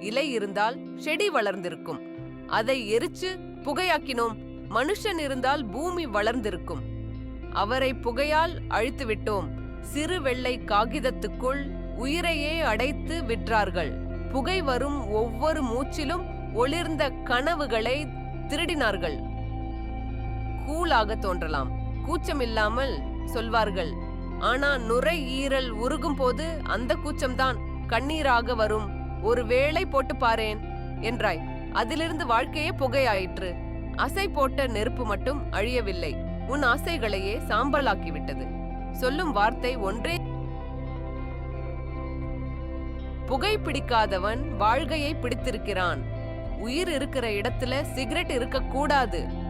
இலை இருந்தால் செடி வளர்ந்திருக்கும். அதை எரிச்சு புகையாக்கினோம். மனுஷன் இருந்தால் பூமி வளர்ந்திருக்கும். அவரை புகையால் அழித்து விட்டோம். சிறு வெள்ளை காகிதத்துக்குள் உயிரையே அடைத்து விற்றார்கள். புகை வரும் ஒவ்வொரு மூச்சிலும் ஒளிர்ந்த கனவுகளை திருடினார்கள். கூலாக தோன்றலாம். கூச்சமில்லாமல் சொல்வார்கள். ஆனா நுரையீரல் உருகும் போது அந்த கூச்சம்தான். கண்ணீராக வரும். ஒரு வேளை போட்டு பாரேன் என்றாய். அதிலிருந்து வாழ்க்கையே புகையாயிற்று. அசை போட்ட நெருப்பு மட்டும் அழியவில்லை. உன் ஆசைகளையே சாம்பலாக்கிவிட்டது. சொல்லும் வார்த்தை ஒன்றே. புகை பிடிக்காதவன் வாழ்கையை பிடித்திருக்கிறான். உயிர் இருக்கிற இடத்துல சிகரெட் இருக்க கூடாது